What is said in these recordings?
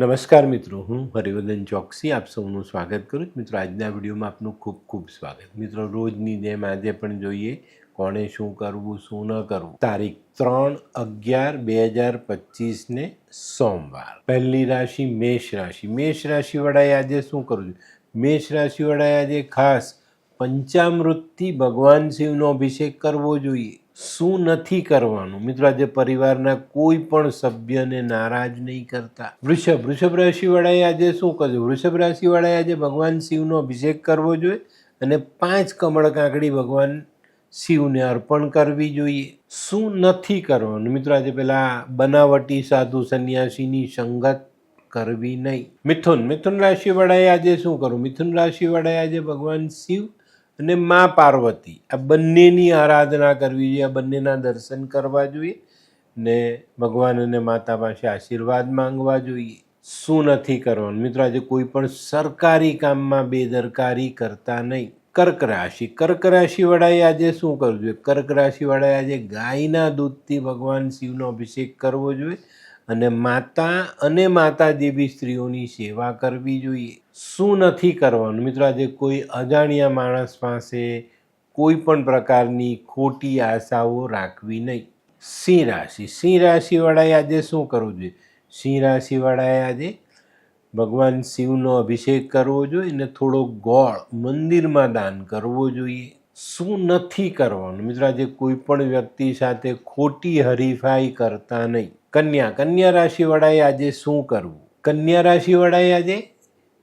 નમસ્કાર મિત્રો, હું હરિવર્ધન ચોકસી, આપ સૌનું સ્વાગત કરું છું. મિત્રો, આજના વિડીયોમાં આપનું ખૂબ ખૂબ સ્વાગત. મિત્રો, રોજની જેમ આજે પણ જોઈએ કોણે શું કરવું, શું ન કરવું. તારીખ ત્રણ અગિયાર બે હજાર પચીસને સોમવાર. પહેલી રાશિ મેષ રાશિ. મેષ રાશિવાળાએ આજે શું કરવું જોઈએ? મેષ રાશિવાળાએ આજે ખાસ પંચામૃતથી ભગવાન શિવનો અભિષેક કરવો જોઈએ. શું નથી કરવાનું? મિત્રો, આજે પરિવારના કોઈ પણ સભ્યને નારાજ નહીં કરતા. વૃષભ વૃષભ રાશિવાળાએ આજે શું કરવું વૃષભ રાશિવાળાએ આજે ભગવાન શિવનો અભિષેક કરવો જોઈએ અને પાંચ કમળ કાંકડી ભગવાન શિવને અર્પણ કરવી જોઈએ. શું નથી કરવાનું? મિત્રો, આજે પેલા બનાવટી સાધુ સંન્યાસીની સંગત કરવી નહીં. મિથુન મિથુન રાશિવાળાએ આજે શું કરવું મિથુન રાશિવાળાએ આજે ભગવાન શિવ અને મા પાર્વતી, આ બંનેની આરાધના કરવી જોઈએ, આ બંનેના દર્શન કરવા જોઈએ ને ભગવાન અને માતા પાસે આશીર્વાદ માંગવા જોઈએ. શું નથી કરવાનું? મિત્રો, આજે કોઈ પણ સરકારી કામમાં બેદરકારી કરતા નહીં. કર્ક રાશિ, કર્ક રાશિવાળાએ આજે શું કરવું જોઈએ? કર્ક રાશિવાળાએ આજે ગાયના દૂધથી ભગવાન શિવનો અભિષેક કરવો જોઈએ. અને માતા અને માતા જેવી સ્ત્રીઓની સેવા કરવી જોઈએ. શું નથી કરવાનું? મિત્રો, આજે કોઈ અજાણ્યા માણસ પાસે કોઈ પણ પ્રકારની ખોટી આશાઓ રાખવી નહીં. સિંહ રાશિ. સિંહ રાશિવાળાએ આજે શું કરવું જોઈએ? સિંહ રાશિવાળાએ આજે ભગવાન શિવનો અભિષેક કરવો જોઈએ અને થોડો ગોળ મંદિરમાં દાન કરવો જોઈએ. શું નથી કરવાનું? મિત્રો, આજે કોઈ પણ વ્યક્તિ સાથે ખોટી હરીફાઈ કરતા નહીં. કન્યા. કન્યા રાશિવાળાએ આજે શું કરવું? કન્યા રાશિવાળાએ આજે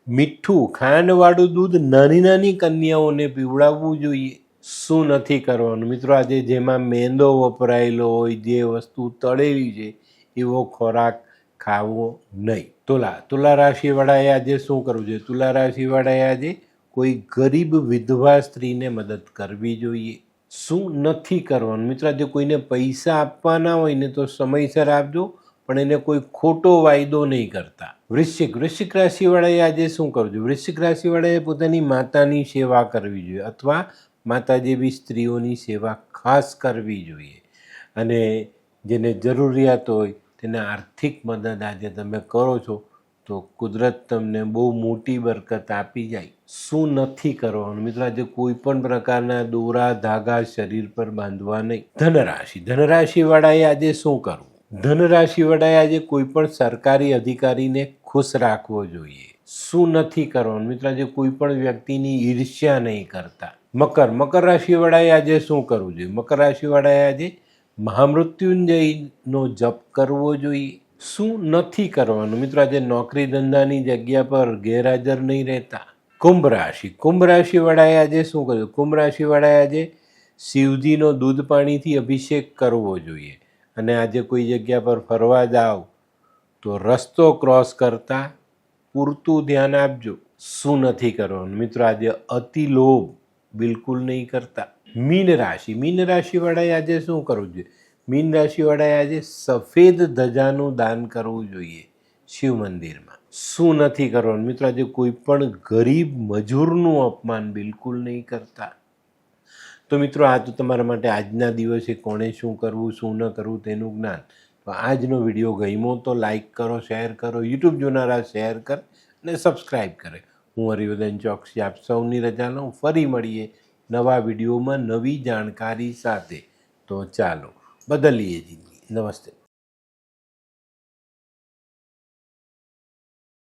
મીઠું, ખાંડવાળું દૂધ નાની નાની કન્યાઓને પીવડાવવું જોઈએ. શું નથી કરવાનું? મિત્રો, આજે જેમાં મેંદો વપરાયેલો હોય, જે વસ્તુ તળેલી છે, એવો ખોરાક ખાવો નહીં. તુલા. તુલા રાશિવાળાએ આજે શું કરવું જોઈએ? તુલા રાશિવાળાએ આજે કોઈ ગરીબ વિધવા સ્ત્રીને મદદ કરવી જોઈએ. શું નથી કરવાનું? મિત્રો, આજે કોઈને પૈસા આપવાના હોય ને તો સમયસર આપજો, પણ એને કોઈ ખોટો વાયદો નહીં કરતા. વૃશ્ચિક વૃશ્ચિક રાશિવાળાએ આજે શું કરવું જોઈએ? વૃશ્ચિક રાશિવાળાએ પોતાની માતાની સેવા કરવી જોઈએ અથવા માતા જેવી સ્ત્રીઓની સેવા ખાસ કરવી જોઈએ. અને જેને જરૂરિયાત હોય, તેને આર્થિક મદદ આજે તમે કરો છો તો કુદરત તમને બહુ મોટી બરકત આપી જાય. શું નથી કરવાનું? મિત્રો, આજે કોઈ પણ પ્રકારના દોરા, ધાગા શરીર પર બાંધવા નહીં. ધનરાશિ. ધનરાશિવાળાએ આજે શું કરવું? ધનરાશિવાળાએ આજે કોઈ પણ સરકારી અધિકારીને ખુશ રાખવો જોઈએ. શું નથી કરવાનું? મિત્રો, આજે કોઈ પણ વ્યક્તિની ઈર્ષ્યા નહીં કરતા. મકર. મકર રાશિવાળાએ આજે શું કરવું જોઈએ? મકર રાશિવાળાએ આજે મહામૃત્યુંજયનો જપ કરવો જોઈએ. શું નથી કરવાનું? મિત્રો, આજે નોકરી ધંધાની જગ્યા પર ગેરહાજર નહીં રહેતા. કુંભ રાશિ. કુંભ રાશિવાળાએ આજે શું કર્યું? કુંભ રાશિવાળાએ આજે શિવજીનો દૂધ પાણીથી અભિષેક કરવો જોઈએ. અને આજે કોઈ જગ્યા પર ફરવા જાઓ તો રસ્તો ક્રોસ કરતા પૂરતું ધ્યાન આપજો. શું નથી કરવાનું? મિત્રો, આજે અતિ લોભ બિલકુલ નહીં કરતા. મીન રાશિ. મીન રાશિવાળાએ આજે શું કરવું જોઈએ? મીન રાશિવાળાએ આજે સફેદ ધજાનું દાન કરવું જોઈએ શિવ મંદિરમાં. શું નથી કરવાનું? મિત્રો, આજે કોઈ પણ ગરીબ મજૂરનું અપમાન બિલકુલ નહીં કરતા. તો મિત્રો, આ તો તમારા માટે આજના દિવસે કોણે શું કરવું, શું ન કરવું તેનું જ્ઞાન. તો આજનો વીડિયો ગમ્યો તો લાઇક કરો, શેર કરો, યુટ્યુબ જોનારા શેર કર અને સબસ્ક્રાઈબ કરે. હું હરિવર્ધન ચોકસી આપ સૌની રજા લઉં. ફરી મળીએ નવા વિડીયોમાં નવી જાણકારી સાથે. તો ચાલો. બદલીએ જિંદગી નમસ્તે.